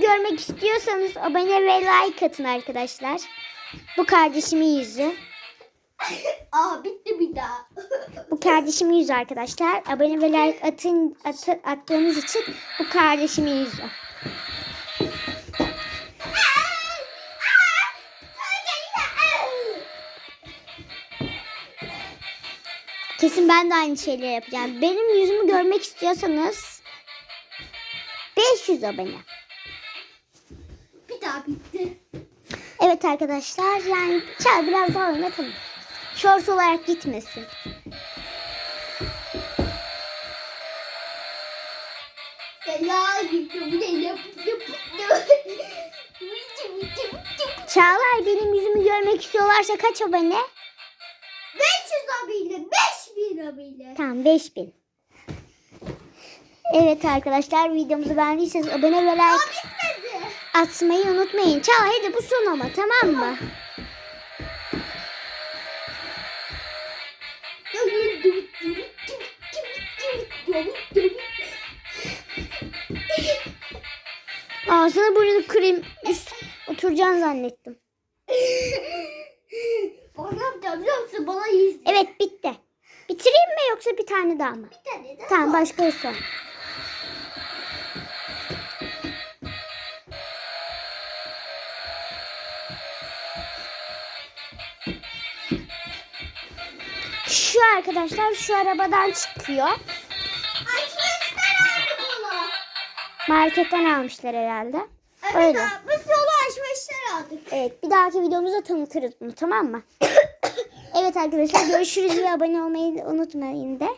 görmek istiyorsanız abone ve like atın arkadaşlar. Bu kardeşimin yüzü. Aa bitti bir daha. Bu kardeşimin yüzü arkadaşlar. Abone ve like atın, atı- attığınız için bu kardeşimin yüzü. Kesin ben de aynı şeyleri yapacağım. Benim yüzümü görmek istiyorsanız 500 abone. bir daha bitti. Evet arkadaşlar yani çal biraz daha oynatalım. Short olarak gitmesin. Ya gitti bu ne yap yap Çağlar benim yüzümü görmek istiyorlarsa kaç abone? 500 abiyle 5000 abiyle. Tamam 5000. Evet arkadaşlar videomuzu beğendiyseniz abone ve like atmayı unutmayın. Çağlar hadi bu son ama tamam mı? Ağzını burnunu kırayım. Üst oturacaksın zannettim. Bana biliyor musun? Bana izle. Evet bitti. Bitireyim mi yoksa bir tane daha mı? Bir tane daha. Tamam başka bir son. Şu arkadaşlar şu arabadan çıkıyor. Açmışlar abi bunu. Marketten almışlar herhalde. Evet Öyle. abi, biz yolu açmışlar aldık. Evet bir dahaki videomuzda tanıtırız bunu tamam mı? evet arkadaşlar görüşürüz ve abone olmayı unutmayın de.